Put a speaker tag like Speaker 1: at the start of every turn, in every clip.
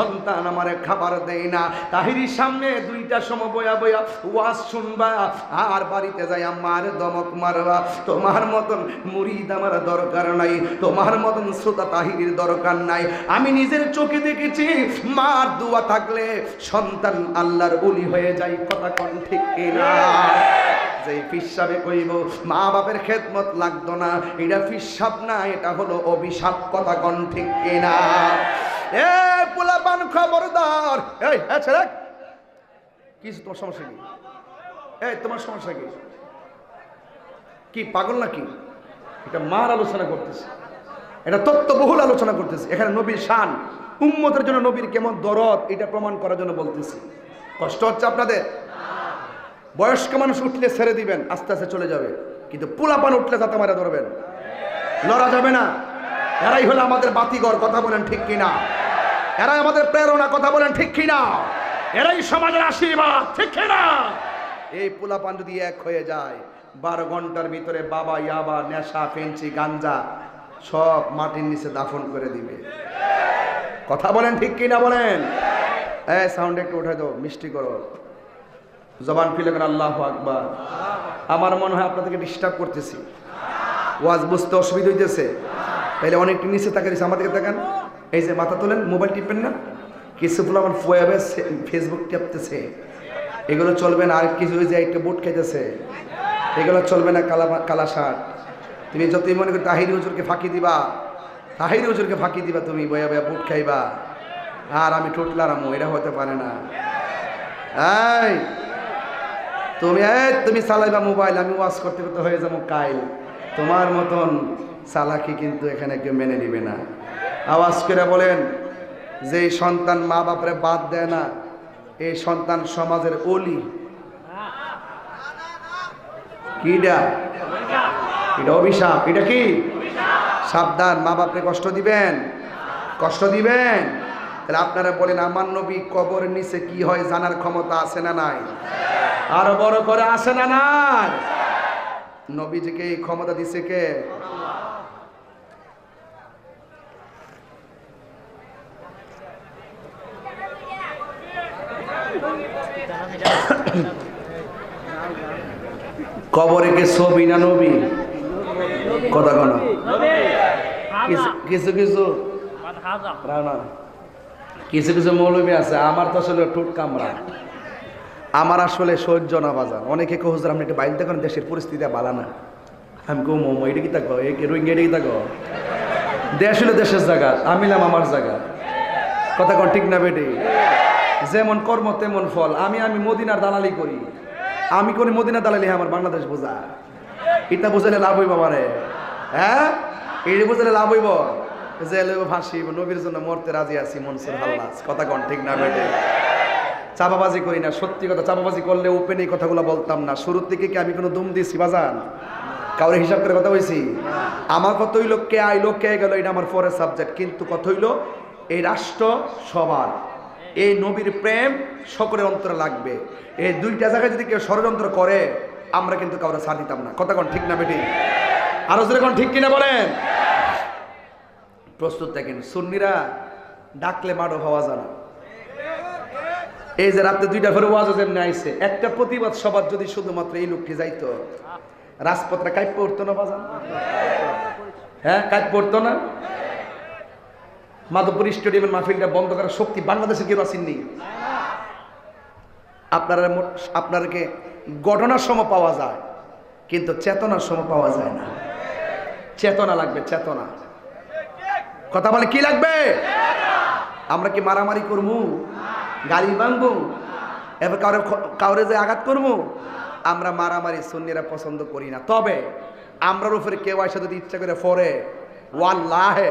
Speaker 1: সন্তান আমারে খাবার দেয় না। তাহিরির সামনে দুইটা সময় বয়া বয়া ওয়াজ শুনবা, আর বাড়িতে যাই আমার দমক মারবা। তোমার মতন মুরিদ আমার দরকার নাই, তোমার মতন শ্রোতা তাহিরির দরকার নাই। আমি নিজের চোখে দেখেছি, মার দোয়া থাকলে সন্তান আল্লাহর বলি হয়ে যায়, কথা কোন ঠিক কিনা? যে ফিসাবে কইব মা বাপের খেদমত লাগতো না। এটা ফিসাব না, এটা হলো অভিশাপ, কথা কোন ঠিক কিনা? এ পোলাপান খবরদার। এই হ্যাঁ ছেলে, কি তোমার সমস্যা কি? এই, তোমার সমস্যা কি? কি, পাগল নাকি? এটা মার আলোচনা করতেছে। এটা তত্ত্ববহুল আলোচনা করতেছে। এখানে নবীর শান, উম্মতের জন্য নবীর কেমন দরদ, এটা প্রমাণ করার জন্য বলতেছি। কষ্ট হচ্ছে আপনাদের? বয়স্ক মানুষ উঠলে ছেড়ে দিবেন, আস্তে আস্তে চলে যাবে। কিন্তু পোলাপান উঠলে যাতে মারা ধরবেন। লড়া যাবে না। এরাই হলো আমাদের বাতিঘর, কথা বলেন ঠিক কিনা? এরাই আমাদের প্রেরণা, কথা বলেন ঠিক কিনা? এরাই সমাজের আশীর্বাদ, ঠিক কিনা? এই পোলাপান যদি এক হয়ে যায়, বারো ঘণ্টার ভিতরে বাবা ইয়াবা, নেশা ফেন্সি গাঞ্জা সব মাটির নিচে দাফন করে দিবে। কথা বলেন ঠিক কিনা বলেন? এই সাউন্ড একটু উঠে দাও, মিষ্টি করো। জবান ফিলে করেন আল্লাহ আকবার। আমার মনে হয় আপনাদেরকে ডিস্টার্ব করতেছি। ওয়াজ বুঝতে অসুবিধা হইতেছে। তাহলে অনেকটা নিচে তাকে দিচ্ছে আমাদেরকে তাকান। এই যে মাথা তোলেন, মোবাইল টিপেন না। কিছু ফুল আমার ফোয়াবে ফেসবুক টিপতেছে। এগুলো চলবে না, আর কিছু যে একটা বুট খাইতেছে। এগুলো চলবে না, কালা কালা শার্ট। তুমি যতই মনে করি তাহিরি হুজুরকে ফাঁকি দিবা, তাহিরি হুজুরকে ফাঁকি দিবা তুমি, বয়া বয়া বুট খাইবা। আর আমি ঠোঁটলারামো এটা হতে পারে না। এই, তুমি এই, তুমি চালাইবা মোবাইল, আমি ওয়াশ করতে করতে হয়ে যাব কাইল। তোমার মতন চালাকি কিন্তু এখানে কেউ মেনে নিবে না। আওয়াজ করে বলেন যে সন্তান মা বাপরে বাদ দেয় না, এই সন্তান সমাজের অলি। কিডা? এটা অভিশাপ। এটা কি? সাবধান, মা বাপরে কষ্ট দিবেন। কষ্ট দিবেন। তাহলে আপনারা বলেন, আমার নবী কবরের নিচে কি হয় জানার ক্ষমতা আছে না নাই? আরও বড় করে আসে না নাই? নবীজিকে এই ক্ষমতা দিছে কে? কবরে কে ছবি না নবী? কথা কন। কিছু কিছু কিছু। কিছু মৌলবী আছে, আমার তো আসলে ঠোঁট কামড়া। আমার আসলে সহ্য না বাজার। অনেকে কো হুজুর, আপনি একটা বাইরে দেখেন দেশের পরিস্থিতি বালা না। আমি কো মোমো এটা কি থাকো এই রোহিঙ্গা, এটা কি থাকো দেশ হলো দেশের জায়গা আমিলাম আমার জায়গা। কথা কন, ঠিক না বেটি? যেমন কর্ম তেমন ফল। আমি আমি মদিনার দালালি করি। আমি করি মদিনার দালালি হ্যাঁ, আমার বাংলাদেশ বোঝা। এটা বুঝালে লাভ হইব আমারে। হ্যাঁ? এটা বুঝালে লাভ হইব। যে লইব ফাঁসি নবীর জন্য মরতে রাজি আছি মনসুর হাল্লাস। কথা কন ঠিক না বেটে চাপাবাজি করি না। সত্যি কথা চাপাবাজি করলে ওপেন এই কথাগুলো বলতাম না। শুরুর দিকে কি আমি কোনো দুম দিয়েছি বাজান? কাউরে হিসাব করে কথা বলছি? আমার কত হইল কে আইলো কে গেল এটা আমার পরের সাবজেক্ট কিন্তু কত হইল এই রাষ্ট্র সবার। এই নবীর প্রেম সকলের অন্তরে লাগবে। এই দুইটা জায়গায় যদি কেউ ষড়যন্ত্র করে, আমরা কিন্তু কাউরে ছাড় দিতাম না। কথা কোন ঠিক না বেটি? আরও জোরে কোন ঠিক কিনা বলেন? প্রস্তুত থাকেন সুন্নিরা ডাকলে মাডো হওয়া জানা এই যে রাত্রে দুইটা ফের ওয়াজ যেমনি আইছে। একটা প্রতিবাদ সবার যদি শুধুমাত্র এই লোকটি যাইতো রাজপথরা কাইপ পড়তো না বাজান? হ্যাঁ কাইপ পড়তো না? মাধবপুর স্টেডিয়ামের মাহফিলটা বন্ধ করার শক্তি বাংলাদেশের কেউ আসেননি আপনারা আপনাদেরকে ঘটনার সময় পাওয়া যায়, কিন্তু চেতনার সময় পাওয়া যায় না। চেতনা লাগবে, চেতনা। কথা বলে কি লাগবে? আমরা কি মারামারি করব? গাড়ি ভাঙবো? এবার কাউরে কাউরে যে আঘাত করব? আমরা মারামারি সুন্নিরা পছন্দ করি না। তবে আমরার উপরে কেউ আসে যদি ইচ্ছা করে ফরে, ওয়াল্লাহে।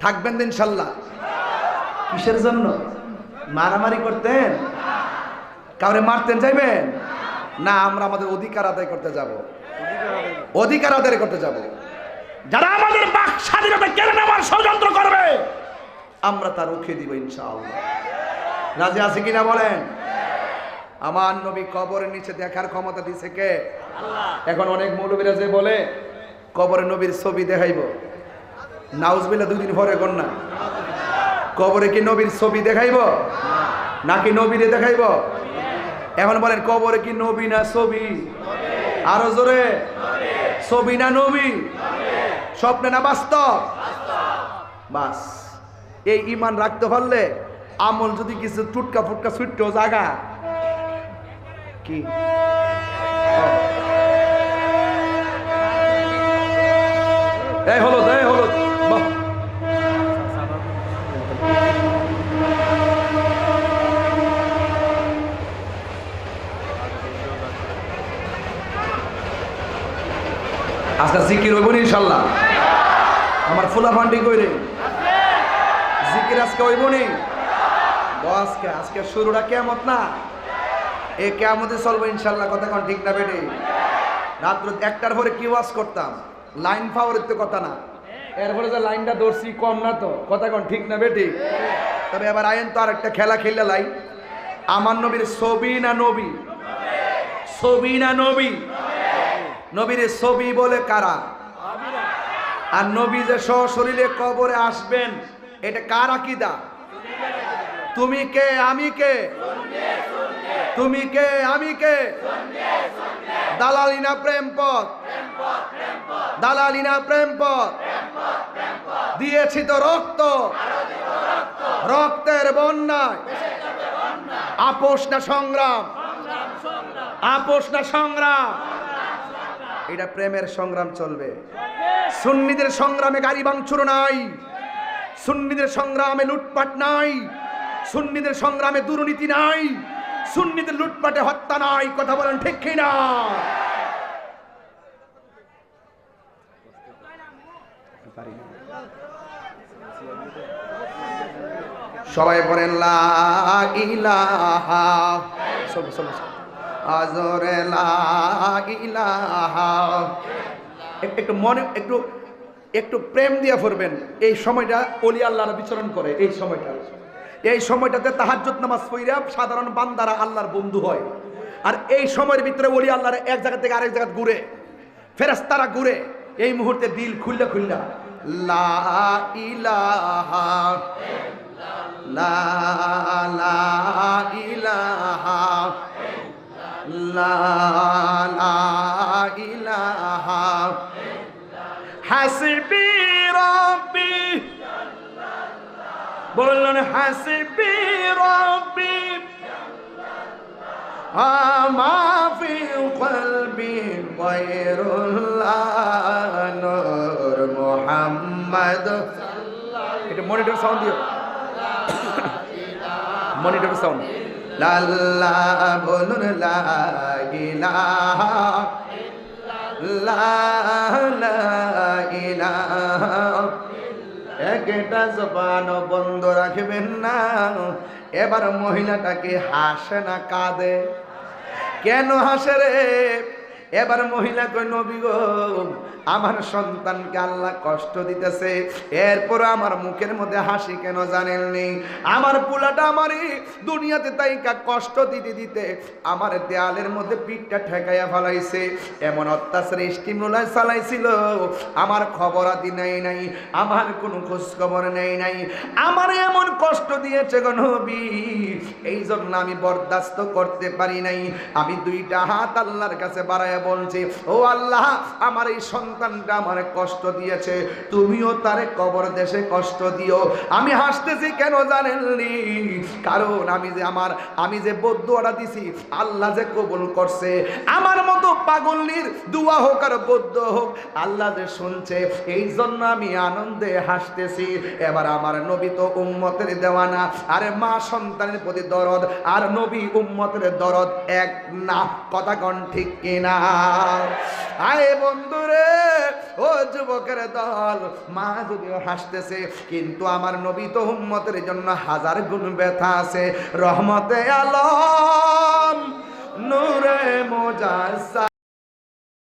Speaker 1: থাকবেন তো ইনশাল্লাহ। কিসের জন্য? মারামারি করতেন? কাউরে মারতেন চাইবেন? না আমরা আমাদের অধিকার আদায় করতে যাব। অধিকার আদায় করতে যাব।
Speaker 2: যারা আমাদের বাক স্বাধীনতা কেড়ে নেওয়ার ষড়যন্ত্র করবে
Speaker 1: আমরা তা রুখে দিব ইনশাআল্লাহ। রাজি আছে কিনা বলেন? আমার নবী কবরের নিচে দেখার ক্ষমতা দিছে কে? এখন অনেক মৌলবীরা যে বলে কবরে নবীর ছবি দেখাইব। নাউজবিল্লা দুই দিন পরে না কবরে কি নবীর ছবি দেখাইব? নাকি নবীরে দেখাইব? এখন বলেন, কবরে কি নবী না ছবি? আরও জোরে। ছবি না নবী? স্বপ্নে না বাস্তব? বাস। এই ইমান রাখতে পারলে আমল যদি কিছু টুটকা ফুটকা ছুট্ট জাগা। কি? এই হলো এই হলো বাহ আজকে জিকির হইব নি ইনশাল্লাহ। আমার ফুলা ফান্ডি কই রে? জিকির আজকে হইব নি? আজকে আজকে শুরুটা কেমত না? এ কেমতে চলবো ইনশাল্লাহ, কথা কোন ঠিক না বেটে? রাত্র একটার পরে কি ওয়াজ করতাম? লাইন পাওয়ার তো কথা না। এরপরে যে লাইনটা ধরছি, কম না তো? কথা কোন ঠিক না বেটে? তবে এবার আইন তো আর একটা খেলা খেললে লাই। আমার নবীর ছবি না নবী। ছবি না নবী। নবীর ছবি বলে কারা? আর নবী যে সশরীরে কবরে আসবেন, এটা কার আকিদা? তুমি কে, আমি কে? তুমি কে, আমি কে? দালালিনা প্রেম পথ? দালালিনা প্রেম পথ? দিয়েছি তো রক্ত। রক্তের বন্যায়। আপোষ না সংগ্রাম? আপোষ না সংগ্রাম? এটা প্রেমের সংগ্রাম চলবে। সুন্নিদের সংগ্রামে গাড়ি ভাঙচুর নাই। সুন্নিদের সংগ্রামে লুটপাট নাই। সুন্নিদের সংগ্রামে দুর্নীতি নাই। সুন্নিদের লুটপাটে হত্যা নাই। কথা বলেন ঠিক না সবাই বলেন, লা ইলাহা। চলো চলো। ইলাহা। একটু মনে একটু একটু প্রেম দিয়ে পড়বেন এই সময়টা অলি আল্লাহর বিচরণ করে, এই সময়টা। এই সময়টাতে তাহাজ্জুদ নামাজ পড়িয়া সাধারণ বান্দারা আল্লাহর বন্ধু হয়। আর এই সময়ের ভিতরে অলি আল্লাহর এক জায়গা থেকে আরেক জায়গা ঘুরে, ফেরেশতারা ঘুরে, এই মুহূর্তে দিল খুললা খুললা, লা ইলাহা লা ইলাহা লা ইলাহা হাসবি রব্বি বলুন হাসবি রব্বি আমা ফি কলবি গায়রুল্লাহ নূর মুহাম্মদ এটা মনিটর সাউন্ড দিও। মনিটর সাউন্ড লাল্লা বলুন একটা জবান বন্ধ রাখবেন না। এবার মহিলাটাকে হাসে না, কাঁদে। কেন হাসে রে? এবার মহিলা কই নবী গো, আমার সন্তানকে আল্লাহ কষ্ট দিতেছে। এরপর আমার মুখের মধ্যে হাসি কেন জানেন জানেননি? আমার পোলাটা আমারই দুনিয়াতে তাই কষ্ট দিতে দিতে আমার দেয়ালের মধ্যে পিঠটা ঠেকাইয়া ফেলাইছে। এমন অত্যাচার স্টিমুলায় চালাইছিল। আমার খবর আদি নেই নাই, আমার কোনো খোঁজ খবর নেই নাই। আমার এমন কষ্ট দিয়েছে গো নবী। এই জন্য আমি বরদাস্ত করতে পারি নাই। আমি দুইটা হাত আল্লাহর কাছে বাড়াইয়া বলছি, ও আল্লাহ, আমার এই সন্তানটা আমার কষ্ট দিয়েছে। তুমিও তারে কবর দেশে কষ্ট দিও। আমি হাসতেছি কেন জানেননি? কারণ আমি যে আমার, আমি যে বদুয়াটা দিছি, আল্লাহ যে কবুল করছে। আমার মতো পাগলির দুয়া হোক আর বদ্ধ হোক, আল্লাহ যে শুনছে। এই জন্য আমি আনন্দে হাসতেছি। এবার আমার নবী তো উম্মতের দেওয়ানা। আরে মা সন্তানের প্রতি দরদ, আর নবী উম্মতের দরদ এক না। কথা কন ঠিক কিনা? আয় বন্ধুরে, ও যুবকের দল, মা যদিও হাসতেছে, কিন্তু আমার নবী তো উম্মতের জন্য হাজার গুণ ব্যথা আছে। রহমতে আলম, নূরে মোজাসা